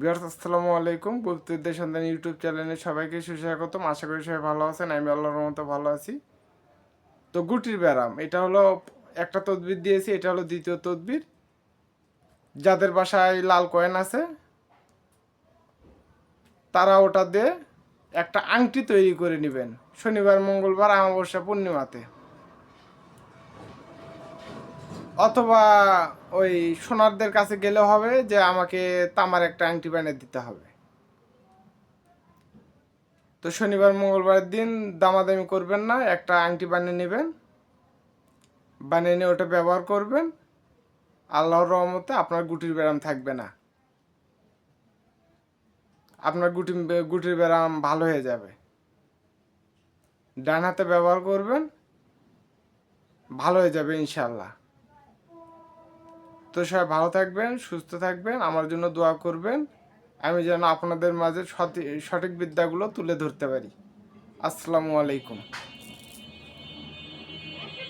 বিহার আসসালামু আলাইকুম। বক্তৃদের সন্ধান ইউটিউব চ্যানেলে সবাইকে সুস্বাগতম। আশা করি সবাই ভালো আছেন, আমি আল্লাহর মতো ভালো আছি। তো গুটির ব্যারাম, এটা হলো একটা তদবির দিয়েছি, এটা হলো দ্বিতীয় তদবির। যাদের বাসায় লাল কয়েন আছে, তারা ওটা দিয়ে একটা আংটি তৈরি করে নেবেন। শনিবার, মঙ্গলবার, অমাবস্যা, পূর্ণিমাতে। অথবা ওই সোনারদের কাছে গেলে হবে যে আমাকে তামার একটা আংটি বানিয়ে দিতে হবে। তো শনিবার মঙ্গলবার দিন দামাদামি করবেন না, একটা আংটি বানিয়ে নেবেন, বানিয়ে নিয়ে ওটা ব্যবহার করবেন। আল্লাহর রহমতে আপনার গুটির ব্যায়াম থাকবে না। আপনার গুটি, গুটির ব্যায়াম ভালো হয়ে যাবে। ডান হাতে ব্যবহার করবেন, ভালো হয়ে যাবে ইনশাল্লাহ তো সবাই ভালো থাকবেন, সুস্থ থাকবেন, আমার জন্য দোয়া করবেন। আমি যেন আপনাদের মাঝে সঠিক বিদ্যাগুলো তুলে ধরতে পারি। আসসালামু আলাইকুম।